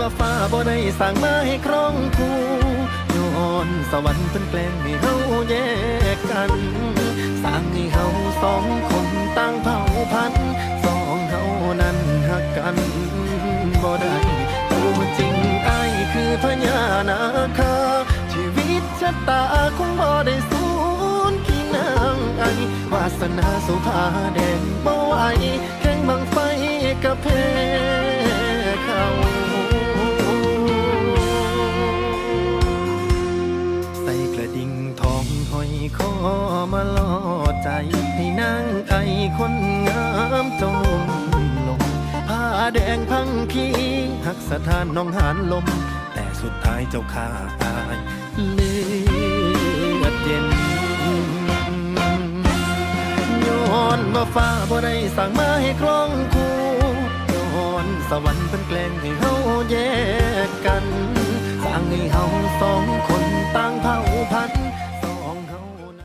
ว่าฟ้าบ่ได้สั่งมาให้ครองคู่ย้อนสวรรค์เพิ่นแกล้งให้เฮาแยกกันสร้างให้เฮาสองคนต่างเผ่าพันธุ์สองเฮานั้นหักกันบ่ได้ตัวจริงไอ้ายคือพญานาคาชีวิตชะตาคงบ่ได้สูญขี้นางไอวาสนาสุภาแดนบ่ไหวแข่งบังไฟกับเพ อยคอมาล่อใจ ให้นางไอคนงามเจ้านุ่มลงผ้าแดงพังขีหักสถานน้องหานลม แต่สุดท้ายเจ้าข้าตายเลือดเย็นย้อนมาฟ้าบ่ได้สั่งมาให้คล้องคู่ย้อนสวรรค์เป็นแกล้งให้เฮาแยกกัน สั่งให้เฮาสองคน